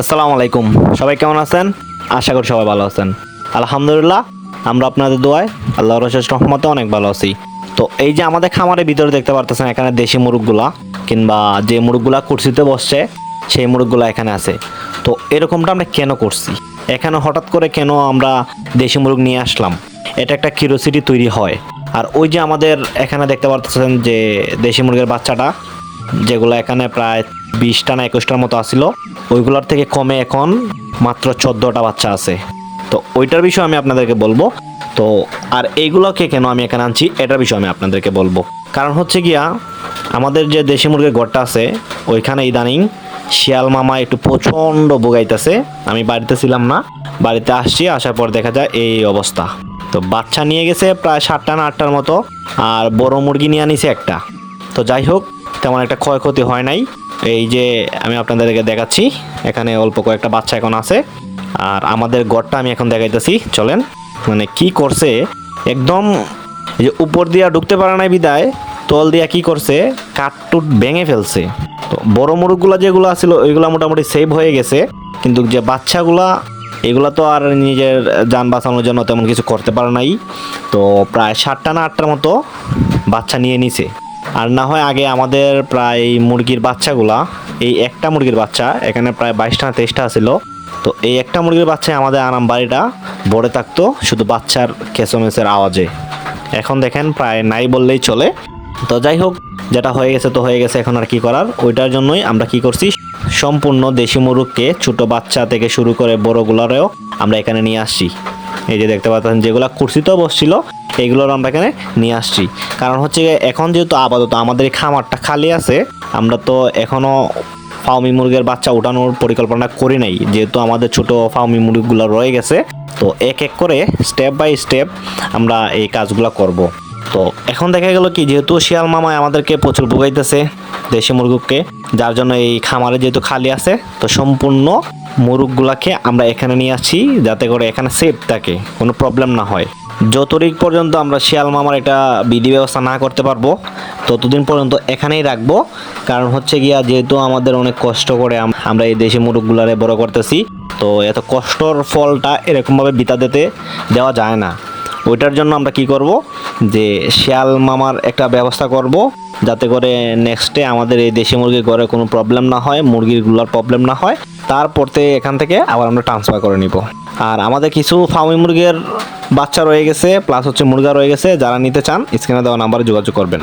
আসসালামু আলাইকুম। সবাই কেমন আছেন? আশা করি সবাই ভালো আছেন। আলহামদুলিল্লাহ, আমরা আপনাদের দোয়ায় আল্লাহর রশেষ রহমতে অনেক ভালো আছি। তো এই যে আমাদের খামারের ভিতরে দেখতে পারতেছেন এখানে দেশি মুরগগুলা কিংবা যে মুরগগুলা কুর্সিতে বসছে, সেই মুরগগুলা এখানে আছে। তো এরকমটা আমরা কেন করছি? এখানে হঠাৎ করে কেন আমরা দেশি মুরগ নিয়ে আসলাম? এটা একটা কিউরিওসিটি তৈরি হয়। আর ওই যে আমাদের এখানে দেখতে পারতেছেন যে দেশি মুরগের বাচ্চাটা, যেগুলো এখানে প্রায় বিশটা না একুশটার মতো আসছিল ওইগুলোর থেকে কমে এখন মাত্র চোদ্দোটা বাচ্চা আছে। তো ওইটার বিষয়ে আমি আপনাদেরকে বলব। তো আর এইগুলোকে কেন আমি এখানে আনছি, এটার বিষয়ে আমি আপনাদেরকে বলব। কারণ হচ্ছে গিয়া, আমাদের যে দেশি মুরগির ঘরটা আছে, ওইখানে ইদানিং শিয়াল মামা একটু প্রচণ্ড বোগাইতেছে আমি বাড়িতে ছিলাম না, বাড়িতে আসছি, আসার পর দেখা যায় এই অবস্থা। তো বাচ্চা নিয়ে গেছে প্রায় সাতটা না আটটার মতো, আর বড় মুরগি নিয়ে আনিছে একটা। তো যাই হোক, তেমন একটা ক্ষয়ক্ষতি হয় নাই। এই যে আমি আপনাদেরকে দেখাচ্ছি, এখানে অল্প কয়েকটা বাচ্চা এখন আছে। আর আমাদের গড়টা আমি এখন দেখাইতেছি, চলেন। মানে কি করছে, একদম যে উপর দিয়া ঢুকতে পারে নাই বিদায়, তল দিয়া কি করছে, কাঠটুট ভেঙে ফেলছে। তো বড় মুরগগুলো যেগুলো আছিল, ওইগুলো মোটামুটি সেভ হয়ে গেছে। কিন্তু যে বাচ্চাগুলা, এগুলো তো আর নিজের যান বাঁচানোর জন্য তেমন কিছু করতে পারে নাই। তো প্রায় সাতটা না আটটার মতো বাচ্চা নিয়ে নিছে। আর না হয় আগে আমাদের প্রায় মুরগির বাচ্চাগুলা, এই একটা মুরগির বাচ্চা, এখানে প্রায় বাইশটা, তেইশটা ছিল তো এই একটা মুরগির বাচ্চায় আমাদের আরাম বাড়িটা ভরে থাকতো, শুধু বাচ্চার কেসমেসের আওয়াজে। এখন দেখেন প্রায় নাই বললেই চলে। তো যাই হোক, যেটা হয়ে গেছে তো হয়ে গেছে, এখন আর কি করার? ওইটার জন্যই আমরা কি করছি, সম্পূর্ণ দেশি মুরগকে ছোট বাচ্চা থেকে শুরু করে বড়গুলারেও আমরা এখানে নিয়ে আসছি। এই যে দেখতে পাচ্ছেন, যেগুলো কুর্সিতেও বসছিল, এইগুলোর আমরা এখানে নিয়ে আসছি। কারণ হচ্ছে এখন যেহেতু আপাতত আমাদের এই খামারটা খালি আছে, আমরা তো এখনও ফাউমি মুরগের বাচ্চা উঠানোর পরিকল্পনা করি নাই। যেহেতু আমাদের ছোট ফাউমি মুরগিগুলো রয়ে গেছে, তো এক এক করে স্টেপ বাই স্টেপ আমরা এই কাজগুলো করব। তো এখন দেখা গেল কি, যেহেতু শিয়াল মামায় আমাদেরকে প্রচুর ভোগাইতেছে দেশি মুরগুকে, যার জন্য এই খামারে যেহেতু খালি আছে, তো সম্পূর্ণ মুরগগুলাকে আমরা এখানে নিয়ে আসছি যাতে করে এখানে সেফ থাকে, কোনো প্রবলেম না হয়। যতদিন পর্যন্ত আমরা শিয়াল মামার এটা বিধি ব্যবস্থা না করতে পারব, ততদিন পর্যন্ত এখানেই রাখব। কারণ হচ্ছে গিয়া, যেহেতু আমাদের অনেক কষ্ট করে আমরা এই দেশি মুরগগুলারে বড় করতেছি, তো এত কষ্টর ফলটা এরকমভাবে বিতা দিতে দেওয়া যায় না। ওইটার জন্য আমরা কি করব? যে শিয়াল মামার একটা ব্যবস্থা করব, যাতে করে নেক্সটে আমাদের এই দেশি মুরগির ঘরে কোনো প্রবলেম না হয়, মুরগিগুলোর প্রবলেম না হয়। তারপর থেকে এখান থেকে আবার আমরা ট্রান্সফার করে নিব। আর আমাদের কিছু ফার্মি মুরগির বাচ্চা রয়ে গেছে প্লাস হচ্ছে মুরগা রয়ে গেছে, যারা নিতে চান স্ক্রিনে দেওয়া নাম্বারে যোগাযোগ করবেন।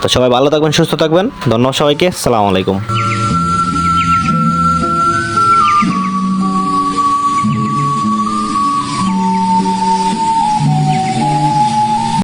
তো সবাই ভালো থাকবেন, সুস্থ থাকবেন। ধন্যবাদ সবাইকে, সালাম আলাইকুম।